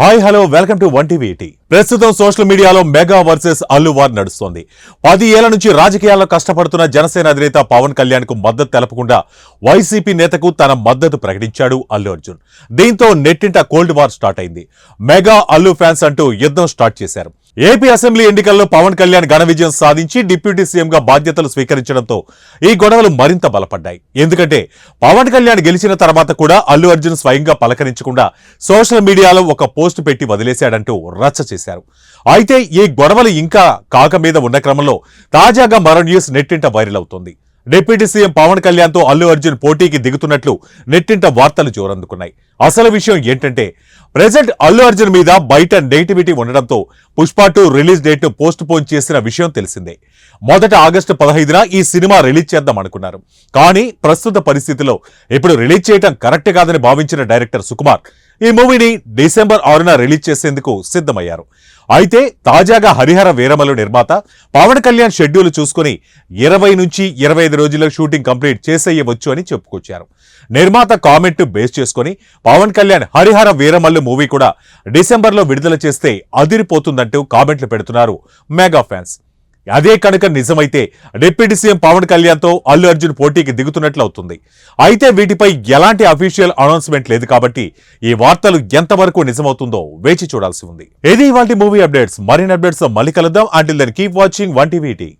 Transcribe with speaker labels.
Speaker 1: Hi hello welcome to one TV ప్రస్తుతం social మీడియాలో mega versus Allu war నడుస్తోంది. పది ఏళ్ళ నుంచి రాజకీయాల్లో కష్టపడుతున్న జనసేన అధినేత పవన్ కళ్యాణ్కు మద్దతు తెలపకుండా వైసీపీ నేతకు తన మద్దతు ప్రకటించాడు అల్లు అర్జున్. దీంతో నెట్టింట కోల్డ్ వార్ స్టార్ట్ అయింది. మెగా అల్లు ఫ్యాన్స్ అంటూ యుద్ధం స్టార్ట్ చేశారు. ఏపీ అసెంబ్లీ ఎన్నికల్లో పవన్ కళ్యాణ్ ఘన విజయం సాధించి డిప్యూటీ సీఎంగా బాధ్యతలు స్వీకరించడంతో ఈ గొడవలు మరింత బలపడ్డాయి. ఎందుకంటే పవన్ కళ్యాణ్ గెలిచిన తర్వాత కూడా అల్లు అర్జున్ స్వయంగా పలకరించకుండా సోషల్ మీడియాలో ఒక పోస్ట్ పెట్టి వదిలేశాడంటూ రచ్చ చేశారు. అయితే ఈ గొడవలు ఇంకా కాక మీద ఉన్న క్రమంలో తాజాగా మరో న్యూస్ నెట్టింట వైరల్ అవుతోంది. డిప్యూటీ సీఎం పవన్ కళ్యాణ్తో అల్లు అర్జున్ పోటీకి దిగుతున్నట్లు నెట్టింట వార్తలు జోరందుకున్నాయి. అసలు విషయం ఏంటంటే ప్రెసెంట్ అల్లు అర్జున్ మీద బయట నెగిటివిటీ ఉండడంతో పుష్ప టూ రిలీజ్ డేట్ను పోస్ట్ పోన్ చేసిన విషయం తెలిసిందే. మొదట ఆగస్టు పదహైదున ఈ సినిమా రిలీజ్ చేద్దాం అనుకున్నారు. కానీ ప్రస్తుత పరిస్థితిలో ఇప్పుడు రిలీజ్ చేయడం కరెక్ట్ కాదని భావించిన డైరెక్టర్ సుకుమార్ ఈ మూవీని డిసెంబర్ ఆరున రిలీజ్ చేసేందుకు సిద్ధమయ్యారు. అయితే తాజాగా హరిహర వీరమలు నిర్మాత పవన్ కళ్యాణ్ షెడ్యూల్ చూసుకుని ఇరవై నుంచి ఇరవై ఐదు రోజుల్లో షూటింగ్ కంప్లీట్ చేసేయవచ్చు అని చెప్పుకొచ్చారు. నిర్మాత కామెంట్ బేస్ చేసుకుని పవన్ కళ్యాణ్ హరిహర వీరమల్లు మూవీ కూడా డిసెంబర్లో విడుదల చేస్తే అదిరిపోతుందంటూ కామెంట్లు పెడుతున్నారు మెగా ఫ్యాన్స్. అదే కనుక నిజమైతే డిప్యూటీ సీఎం పవన్ కళ్యాణ్తో అల్లు అర్జున్ పోటీకి దిగుతున్నట్లు అవుతుంది. అయితే వీటిపై ఎలాంటి అఫీషియల్ అనౌన్స్మెంట్ లేదు కాబట్టి ఈ వార్తలు ఎంతవరకు నిజమవుతుందో వేచి చూడాల్సి ఉంది. ఇది ఇవాళ మూవీ అప్డేట్స్? మరిన్ని అప్డేట్స్ మళ్ళీ కలుద్దాం. Until then keep watching one TV